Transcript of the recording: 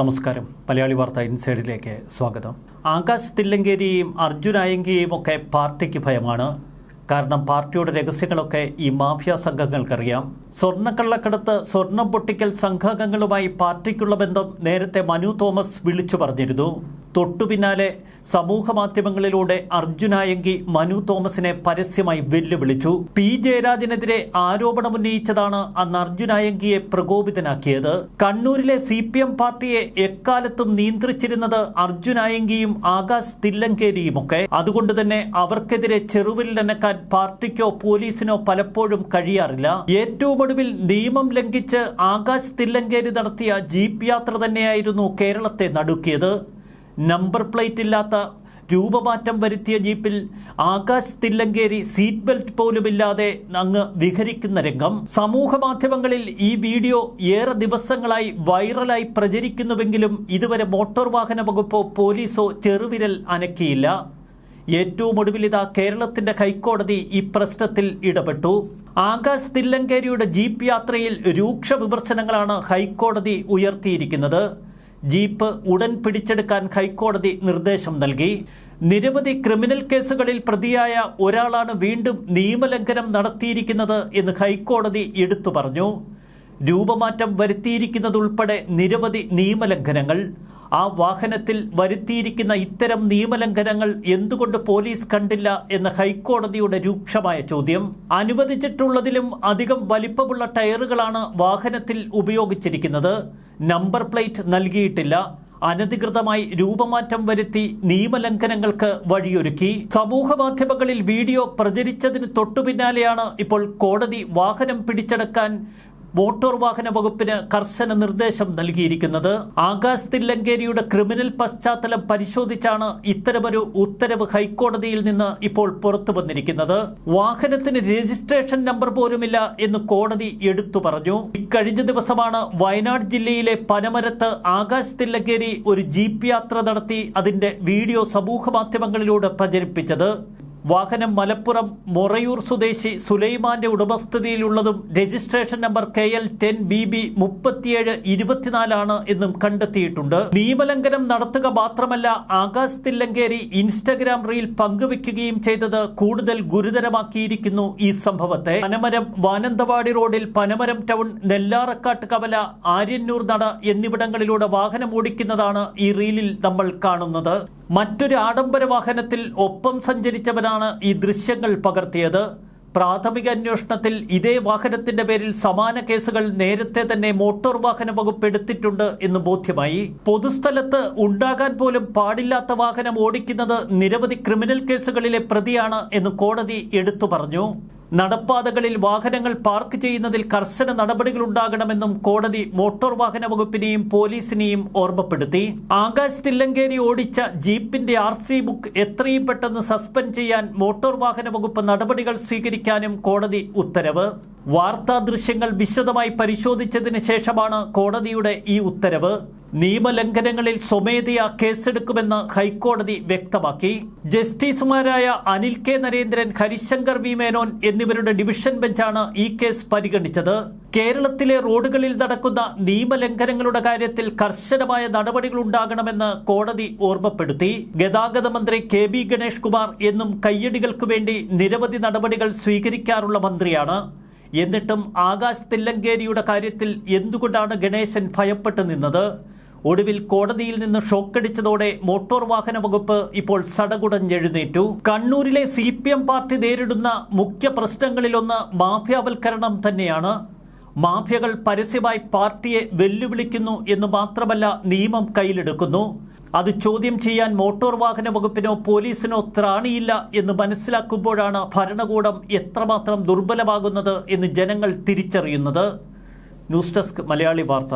നമസ്കാരം. മലയാളി വാർത്ത ഇൻസൈഡിലേക്ക് സ്വാഗതം. ആകാശ് തില്ലങ്കേരിയും അർജുൻ അയങ്കിയും ഒക്കെ പാർട്ടിക്ക് ഭയമാണ്. കാരണം പാർട്ടിയുടെ രഹസ്യങ്ങളൊക്കെ ഈ മാഫിയ സംഘങ്ങൾക്കറിയാം. സ്വർണക്കള്ളക്കടത്ത് സ്വർണം പൊട്ടിക്കൽ സംഘാംഗങ്ങളുമായി പാർട്ടിക്കുള്ള ബന്ധം നേരത്തെ മനു തോമസ് വിളിച്ചു പറഞ്ഞിരുന്നു. തൊട്ടു പിന്നാലെ സമൂഹ മാധ്യമങ്ങളിലൂടെ അർജുനായങ്കി മനു തോമസിനെ പരസ്യമായി വെല്ലുവിളിച്ചു. പി ജയരാജനെതിരെ ആരോപണമുന്നയിച്ചതാണ് അന്ന് അർജുനായങ്കിയെ പ്രകോപിതനാക്കിയത്. കണ്ണൂരിലെ സി പി എം പാർട്ടിയെ എക്കാലത്തും നിയന്ത്രിച്ചിരുന്നത് അർജുനായങ്കിയും ആകാശ് തില്ലങ്കേരിയുമൊക്കെ. അതുകൊണ്ട് തന്നെ അവർക്കെതിരെ ചെറുവിരലനക്കാൻ പാർട്ടിക്കോ പോലീസിനോ പലപ്പോഴും കഴിയാറില്ല. ഏറ്റവും ഒടുവിൽ നിയമം ലംഘിച്ച് ആകാശ് തില്ലങ്കേരി നടത്തിയ ജീപ്പ് യാത്ര തന്നെയായിരുന്നു കേരളത്തെ നടുക്കിയത്. നമ്പർ പ്ലേറ്റ് ഇല്ലാത്ത രൂപമാറ്റം വരുത്തിയ ജീപ്പിൽ ആകാശ് തില്ലങ്കേരി സീറ്റ് ബെൽറ്റ് പോലുമില്ലാതെ അങ്ങ് വിഹരിക്കുന്ന രംഗം. സമൂഹ മാധ്യമങ്ങളിൽ ഈ വീഡിയോ ഏറെ ദിവസങ്ങളായി വൈറലായി പ്രചരിക്കുന്നുവെങ്കിലും ഇതുവരെ മോട്ടോർ വാഹന വകുപ്പോ പോലീസോ ചെറുവിരൽ അനക്കിയില്ല. ഏറ്റവും ഒടുവിൽ ഇതാ കേരളത്തിന്റെ ഹൈക്കോടതി ഈ പ്രശ്നത്തിൽ ഇടപെട്ടു. ആകാശ് തില്ലങ്കേരിയുടെ ജീപ്പ് യാത്രയിൽ രൂക്ഷ വിമർശനങ്ങളാണ് ഹൈക്കോടതി ഉയർത്തിയിരിക്കുന്നത്. ജീപ്പ് ഉടൻ പിടിച്ചെടുക്കാൻ ഹൈക്കോടതി നിർദ്ദേശം നൽകി. നിരവധി ക്രിമിനൽ കേസുകളിൽ പ്രതിയായ ഒരാളാണ് വീണ്ടും നിയമലംഘനം നടത്തിയിരിക്കുന്നത് എന്ന് ഹൈക്കോടതി എടുത്തു പറഞ്ഞു. രൂപമാറ്റം വരുത്തിയിരിക്കുന്നതുൾപ്പെടെ നിരവധി നിയമലംഘനങ്ങൾ. ആ വാഹനത്തിൽ വരുത്തിയിരിക്കുന്ന ഇത്തരം നിയമലംഘനങ്ങൾ എന്തുകൊണ്ട് പോലീസ് കണ്ടില്ല എന്ന ഹൈക്കോടതിയുടെ രൂക്ഷമായ ചോദ്യം. അനുവദിച്ചിട്ടുള്ളതിലും അധികം വലിപ്പമുള്ള ടയറുകളാണ് വാഹനത്തിൽ ഉപയോഗിച്ചിരിക്കുന്നത്. നമ്പർ പ്ലേറ്റ് നൽകിയിട്ടില്ല. അനധികൃതമായി രൂപമാറ്റം വരുത്തി നിയമലംഘനങ്ങൾക്ക് വഴിയൊരുക്കി. സമൂഹ മാധ്യമങ്ങളിൽ വീഡിയോ പ്രചരിച്ചതിന് തൊട്ടുപിന്നാലെയാണ് ഇപ്പോൾ കോടതി വാഹനം പിടിച്ചെടുക്കാൻ മോട്ടോർ വാഹന വകുപ്പിന് കർശന നിർദ്ദേശം നൽകിയിരിക്കുന്നത്. ആകാശ് തില്ലങ്കേരിയുടെ ക്രിമിനൽ പശ്ചാത്തലം പരിശോധിച്ചാണ് ഇത്തരമൊരു ഉത്തരവ് ഹൈക്കോടതിയിൽ നിന്ന് ഇപ്പോൾ പുറത്തു വന്നിരിക്കുന്നത്. വാഹനത്തിന് രജിസ്ട്രേഷൻ നമ്പർ പോലുമില്ല എന്ന് കോടതി എടുത്തു പറഞ്ഞു. ഇക്കഴിഞ്ഞ ദിവസമാണ് വയനാട് ജില്ലയിലെ പനമരത്ത് ആകാശ് തില്ലങ്കേരി ഒരു ജീപ്പ് യാത്ര നടത്തി അതിന്റെ വീഡിയോ സമൂഹ മാധ്യമങ്ങളിലൂടെ പ്രചരിപ്പിച്ചത്. വാഹനം മലപ്പുറം മൊറയൂർ സ്വദേശി സുലൈമാന്റെ ഉടമസ്ഥതയിലുള്ളതും registration number K L ten B B മുപ്പത്തിയേഴ് ഇരുപത്തിനാലാണ് എന്നും കണ്ടെത്തിയിട്ടുണ്ട്. നിയമലംഘനം നടത്തുക മാത്രമല്ല ആകാശ് തില്ലങ്കേരി ഇൻസ്റ്റഗ്രാം റീൽ പങ്കുവെക്കുകയും ചെയ്തത് കൂടുതൽ ഗുരുതരമാക്കിയിരിക്കുന്നു ഈ സംഭവത്തെ. പനമരം വാനന്തവാടി റോഡിൽ പനമരം ടൗൺ നെല്ലാറക്കാട്ട് കവല ആര്യന്നൂർ നട എന്നിവിടങ്ങളിലൂടെ വാഹനം ഓടിക്കുന്നതാണ് ഈ റീലിൽ നമ്മൾ കാണുന്നത്. മറ്റൊരു ആഡംബര വാഹനത്തിൽ ഒപ്പം സഞ്ചരിച്ചവനാണ് ഈ ദൃശ്യങ്ങൾ പകർത്തിയത്. പ്രാഥമിക അന്വേഷണത്തിൽ ഇതേ വാഹനത്തിന്റെ പേരിൽ സമാന കേസുകൾ നേരത്തെ തന്നെ മോട്ടോർ വാഹന വകുപ്പ് എടുത്തിട്ടുണ്ട് എന്ന് ബോധ്യമായി. പൊതുസ്ഥലത്ത് ഉണ്ടാകാൻ പോലും പാടില്ലാത്ത വാഹനം ഓടിക്കുന്നത് നിരവധി ക്രിമിനൽ കേസുകളിലെ പ്രതിയാണ് എന്ന് കോടതി എടുത്തു പറഞ്ഞു. നടപ്പാതകളിൽ വാഹനങ്ങൾ പാർക്ക് ചെയ്യുന്നതിൽ കർശന നടപടികൾ ഉണ്ടാകണമെന്നും കോടതി മോട്ടോർ വാഹന വകുപ്പിനെയും പോലീസിനെയും ഓർമ്മപ്പെടുത്തി. ആകാശ് തില്ലങ്കേരി ഓടിച്ച ജീപ്പിന്റെ ആർ സി ബുക്ക് എത്രയും പെട്ടെന്ന് സസ്പെൻഡ് ചെയ്യാൻ മോട്ടോർ വാഹന വകുപ്പ് നടപടികൾ സ്വീകരിക്കാനും കോടതി ഉത്തരവ്. വാർത്താ ദൃശ്യങ്ങൾ വിശദമായി പരിശോധിച്ചതിന് ശേഷമാണ് കോടതിയുടെ ഈ ഉത്തരവ്. നിയമലംഘനങ്ങളിൽ സ്വമേധയാ കേസെടുക്കുമെന്ന് ഹൈക്കോടതി വ്യക്തമാക്കി. ജസ്റ്റിസുമാരായ അനിൽ കെ നരേന്ദ്രൻ ഹരിശങ്കർ വി മേനോൻ എന്നിവരുടെ ഡിവിഷൻ ബെഞ്ചാണ് ഈ കേസ് പരിഗണിച്ചത്. കേരളത്തിലെ റോഡുകളിൽ നടക്കുന്ന നിയമലംഘനങ്ങളുടെ കാര്യത്തിൽ കർശനമായ നടപടികൾ ഉണ്ടാകണമെന്ന് കോടതി ഓർമ്മപ്പെടുത്തി. ഗതാഗത മന്ത്രി കെ ബി ഗണേഷ് കുമാർ എന്നും കയ്യടികൾക്ക് വേണ്ടി നിരവധി നടപടികൾ സ്വീകരിക്കാറുള്ള മന്ത്രിയാണ്. എന്നിട്ടും ആകാശ് തില്ലങ്കേരിയുടെ കാര്യത്തിൽ എന്തുകൊണ്ടാണ് ഗണേശൻ ഭയപ്പെട്ടു നിന്നത്? ഒടുവിൽ കോടതിയിൽ നിന്ന് ഷോക്കടിച്ചതോടെ മോട്ടോർ വാഹന വകുപ്പ് ഇപ്പോൾ സടകുടഞ്ഞെഴുന്നേറ്റു. കണ്ണൂരിലെ സി പി എം പാർട്ടി നേരിടുന്ന മുഖ്യ പ്രശ്നങ്ങളിലൊന്ന് മാഫിയാവൽക്കരണം തന്നെയാണ്. മാഫിയകൾ പരസ്യമായി പാർട്ടിയെ വെല്ലുവിളിക്കുന്നു എന്ന് മാത്രമല്ല നിയമം കയ്യിലെടുക്കുന്നു. അത് ചോദ്യം ചെയ്യാൻ മോട്ടോർ വാഹന വകുപ്പിനോ പോലീസിനോ ത്രാണിയില്ല എന്ന് മനസ്സിലാക്കുമ്പോഴാണ് ഭരണകൂടം എത്രമാത്രം ദുർബലമാകുന്നത് എന്ന് ജനങ്ങൾ തിരിച്ചറിയുന്നത്. ന്യൂസ് ഡെസ്ക് മലയാളി വാർത്ത